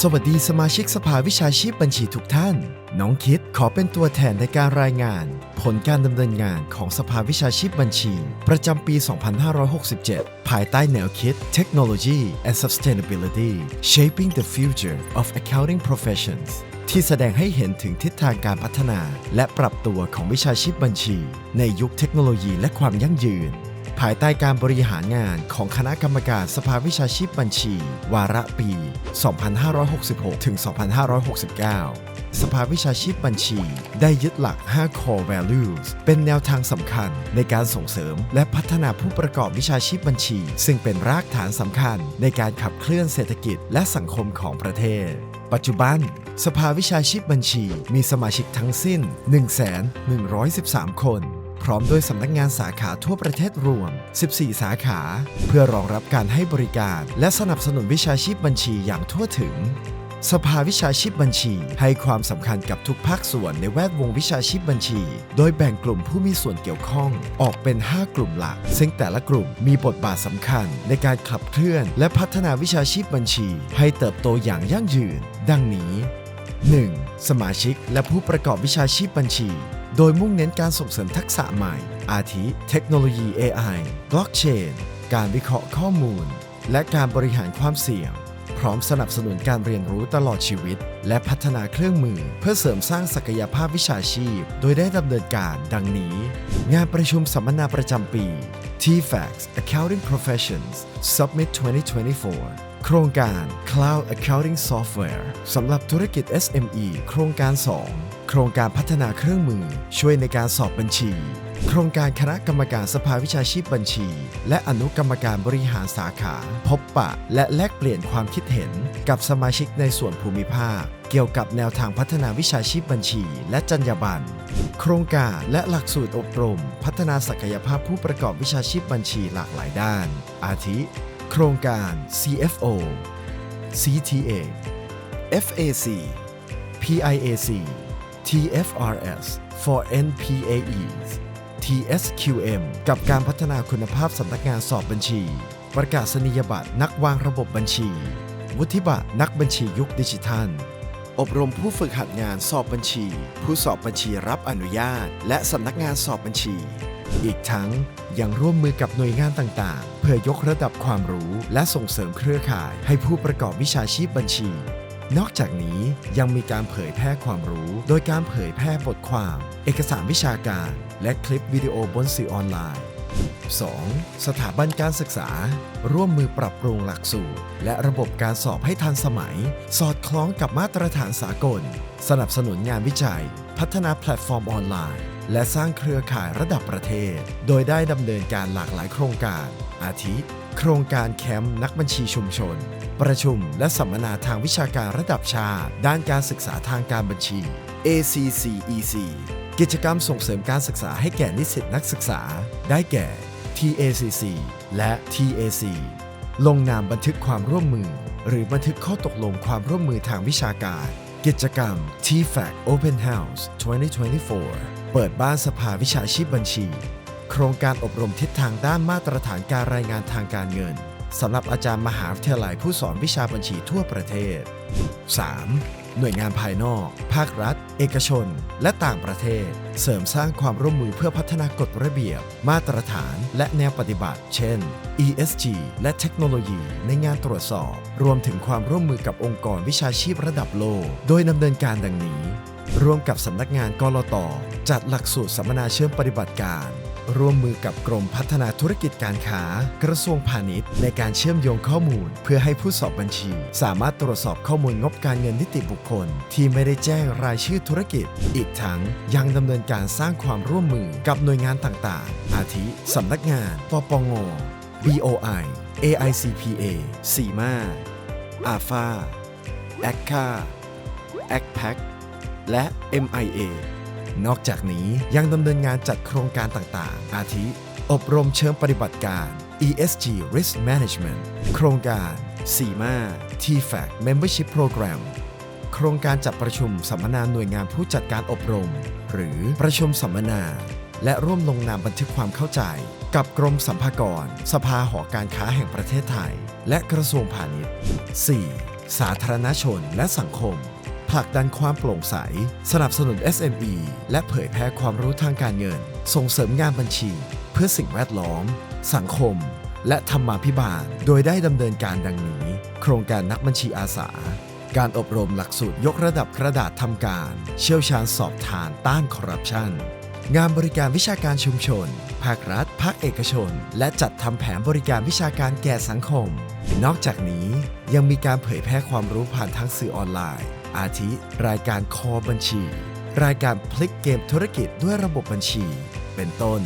สวัสดีสมาชิกสภาวิชาชีพบัญชีทุกท่าน น้องคิดขอเป็นตัวแทนในการรายงาน ผลการดำเนินงานของสภาวิชาชีพบัญชี ประจำปี 2567 ภายใต้แนวคิด Technology and Sustainability Shaping the Future of Accounting Professions ที่แสดงให้เห็นถึงทิศทางการพัฒนา และปรับตัวของวิชาชีพบัญชี ในยุคเทคโนโลยีและความยั่งยืน ภายใต้การบริหารงานของคณะกรรมการสภาวิชาชีพบัญชี วาระปี 2566 ถึง 2569 สภาวิชาชีพบัญชี ได้ยึดหลัก 5 core values เป็นแนวทางสำคัญในการส่งเสริม และพัฒนาผู้ประกอบวิชาชีพบัญชี ซึ่งเป็นรากฐานสำคัญในการขับเคลื่อนเศรษฐกิจและสังคมของประเทศปัจจุบัน สภาวิชาชีพบัญชีมีสมาชิกทั้งสิ้น 1,113 คน พร้อมด้วยสำนักงานสาขาทั่วประเทศรวม 14 สาขา เพื่อรองรับการให้บริการ และสนับสนุนวิชาชีพบัญชีอย่างทั่วถึง สภาวิชาชีพบัญชี ให้ความสำคัญกับทุกภาคส่วนในแวดวงวิชาชีพบัญชี โดยแบ่งกลุ่มผู้มีส่วนเกี่ยวข้องออกเป็น 5 กลุ่มหลัก ซึ่งแต่ละกลุ่มมีบทบาทสำคัญในการขับเคลื่อน และพัฒนาวิชาชีพบัญชี ให้เติบโตอย่างยั่งยืน ดังนี้ 1. สมาชิกและผู้ประกอบวิชาชีพบัญชี โดยมุ่งเน้นการส่งเสริมทักษะใหม่ อาทิเทคโนโลยี AI บล็อกเชนการวิเคราะห์ข้อมูล และการบริหารความเสี่ยง พร้อมสนับสนุนการเรียนรู้ตลอดชีวิต และพัฒนาเครื่องมือ เพื่อเสริมสร้างศักยภาพวิชาชีพ โดยได้ดำเนินการดังนี้ งานประชุมสัมมนาประจำปี TFAX Accounting Professions Summit 2024โครงการ Cloud Accounting Software สำหรับธุรกิจ SME โครงการ 2 โครงการพัฒนาเครื่องมือ ช่วยในการสอบบัญชี โครงการคณะกรรมการสภาวิชาชีพบัญชี และอนุกรรมการบริหารสาขา พบปะ และแลกเปลี่ยนความคิดเห็นกับสมาชิกในส่วนภูมิภาค เกี่ยวกับแนวทางพัฒนาวิชาชีพบัญชี และจรรยาบรรณโครงการและหลักสูตรอบรม พัฒนาศักยภาพผู้ประกอบวิชาชีพบัญชีหลากหลายด้าน อาทิ โครงการ CFO CTA FAC PIAC TFRS for NPAEs TSQM กับการพัฒนาคุณภาพสำนักงานสอบบัญชี ประกาศนียบัตรนักวางระบบบัญชี วุฒิบัตรนักบัญชียุคดิจิทัล อบรมผู้ฝึกหัดงานสอบบัญชี ผู้สอบบัญชีรับอนุญาต และสำนักงานสอบบัญชี อีกทั้งยังร่วมมือกับหน่วยงานต่างๆ เพื่อยกระดับความรู้และส่งเสริมเครือข่ายให้ผู้ประกอบวิชาชีพบัญชี นอกจากนี้ยังมีการเผยแพร่ความรู้ โดยการเผยแพร่บทความ เอกสารวิชาการ และคลิปวิดีโอบนสื่อออนไลน์ 2. สถาบันการศึกษา ร่วมมือปรับปรุงหลักสูตร และระบบการสอบให้ทันสมัย สอดคล้องกับมาตรฐานสากล สนับสนุนงานวิจัย พัฒนาแพลตฟอร์มออนไลน์ และสร้างเครือข่ายระดับประเทศ โดยได้ดำเนินการหลากหลายโครงการ อาทิ โครงการแคมป์นักบัญชีชุมชน ประชุมและสัมมนาทางวิชาการระดับชาติด้านการศึกษาทางการบัญชี ACCEC กิจกรรมส่งเสริมการศึกษาให้แก่นิสิตนักศึกษา ได้แก่ TACC และ TAC ลงนามบันทึกความร่วมมือ หรือบันทึกข้อตกลงความร่วมมือทางวิชาการ กิจกรรม TFAC Open House 2024 เปิดบ้านสภาวิชาชีพบัญชี โครงการอบรมทิศทางด้านมาตรฐานการรายงานทางการเงินสำหรับอาจารย์มหาวิทยาลัยผู้สอนวิชาบัญชีทั่วประเทศ 3. หน่วยงานภายนอก ภาครัฐ เอกชน และต่างประเทศ เสริมสร้างความร่วมมือเพื่อพัฒนากฎระเบียบ มาตรฐาน และแนวปฏิบัติ เช่น ESG และเทคโนโลยี ในงานตรวจสอบ รวมถึงความร่วมมือกับองค์กรวิชาชีพระดับโลก โดยดำเนินการดังนี้ ร่วมกับสำนักงานกรตจัดหลักสูตรสัมมนาเชื่อมปฏิบัติการ ร่วมมือกับกรมพัฒนาธุรกิจการค้า กระทรวงพาณิชย์ ในการเชื่อมโยงข้อมูล เพื่อให้ผู้สอบบัญชี สามารถตรวจสอบข้อมูลงบการเงินนิติบุคคล ที่ไม่ได้แจ้งรายชื่อธุรกิจ อีกทั้งยังดำเนินการสร้างความร่วมมือกับหน่วยงานต่างๆ อาทิสำนักงาน ปปง BOI AICPA สีมาอาฟาแอคคาแอคแพคและ MIA นอกจากนี้ยังดำเนินงานจัดโครงการต่างๆ อาทิ อบรมเชิงปฏิบัติการ ESG Risk Management โครงการ CIMA TFAC Membership Program โครงการจัดประชุมสัมมนาหน่วยงานผู้จัดการอบรม หรือประชุมสัมมนา และร่วมลงนามบันทึกความเข้าใจ กับกรมสัมภากร สภาหอการค้าแห่งประเทศไทย และกระทรวงพาณิชย์ 4. สาธารณชนและสังคม ผลักดันความโปร่งใส สนับสนุน SME และเผยแพร่ความรู้ทางการเงิน ส่งเสริมงานบัญชี เพื่อสิ่งแวดล้อม สังคม และธรรมาภิบาล โดยได้ดำเนินการดังนี้ โครงการนักบัญชีอาสา การอบรมหลักสูตรยกระดับกระดาษทำการ เชี่ยวชาญสอบทานต้านคอร์รัปชันงานบริการวิชาการชุมชน ภาครัฐ ภาคเอกชน และจัดทำแผนบริการวิชาการแก่สังคม นอกจากนี้ยังมีการเผยแพร่ความรู้ผ่านทางสื่อออนไลน์ อาทิ รายการคอบัญชี รายการพลิกเกมธุรกิจด้วยระบบบัญชี เป็นต้น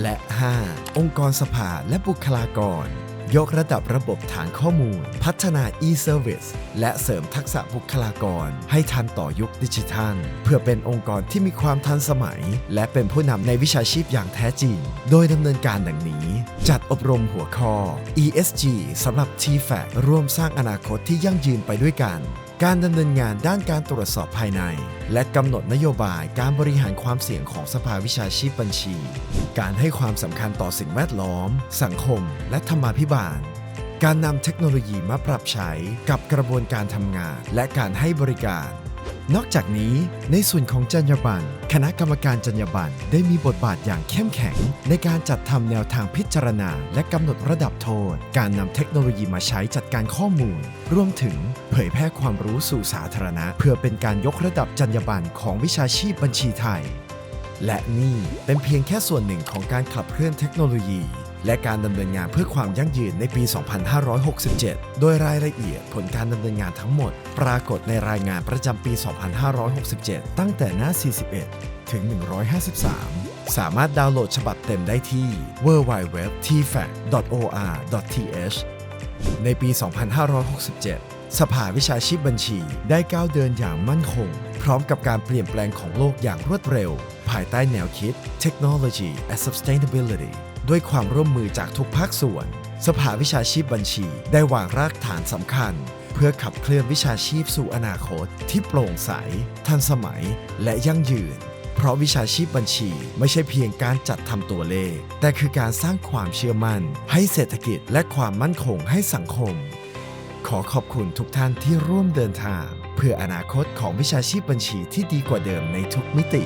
และ 5. องค์กรสภาและบุคลากร ยกระดับระบบฐานข้อมูล พัฒนา e-service และเสริมทักษะบุคลากร ให้ทันต่อยุคดิจิทัล เพื่อเป็นองค์กรที่มีความทันสมัย และเป็นผู้นำในวิชาชีพอย่างแท้จริง โดยดำเนินการดังนี้ จัดอบรมหัวข้อ ESG สำหรับ TFAC ร่วมสร้างอนาคตที่ยั่งยืนไปด้วยกัน การดำเนินงานด้านการตรวจสอบภายใน และกำหนดนโยบายการบริหารความเสี่ยงของสภาวิชาชีพบัญชี การให้ความสำคัญต่อสิ่งแวดล้อม สังคม และธรรมาภิบาล การนำเทคโนโลยีมาปรับใช้กับกระบวนการทำงาน และการให้บริการ นอกจากนี้ในส่วนของจรรยาบรรณคณะกรรมการจรรยาบรรณได้มีบทบาทอย่างเข้มแข็ง ในการจัดทำแนวทางพิจารณา และกำหนดระดับโทษ การนำเทคโนโลยีมาใช้จัดการข้อมูล รวมถึงเผยแพร่ความรู้สู่สาธารณะ เพื่อเป็นการยกระดับจรรยาบรรณของวิชาชีพบัญชีไทย และนี่เป็นเพียงแค่ส่วนหนึ่งของการขับเคลื่อนเทคโนโลยี และการดำเนินงานเพื่อความยั่งยืนในปี 2567 โดยรายละเอียดผลการดำเนินงานทั้งหมด ปรากฏในรายงานประจำปี 2567 ตั้งแต่หน้า 41 ถึง 153 สามารถดาวน์โหลดฉบับเต็มได้ที่ www.tfac.or.th ในปี 2567 สภาวิชาชีพบัญชีได้ก้าวเดินอย่างมั่นคง พร้อมกับการเปลี่ยนแปลงของโลกอย่างรวดเร็ว ภายใต้แนวคิด Technology and Sustainability ด้วยความร่วมมือจากทุกภาคส่วน สภาวิชาชีพบัญชี ได้วางรากฐานสำคัญ เพื่อขับเคลื่อนวิชาชีพสู่อนาคต ที่โปร่งใส ทันสมัย และยั่งยืน เพราะวิชาชีพบัญชีไม่ใช่เพียงการจัดทำตัวเลข แต่คือการสร้างความเชื่อมั่น ให้เศรษฐกิจและความมั่นคงให้สังคม ขอขอบคุณทุกท่านที่ร่วมเดินทาง เพื่ออนาคตของวิชาชีพบัญชีที่ดีกว่าเดิมในทุกมิติ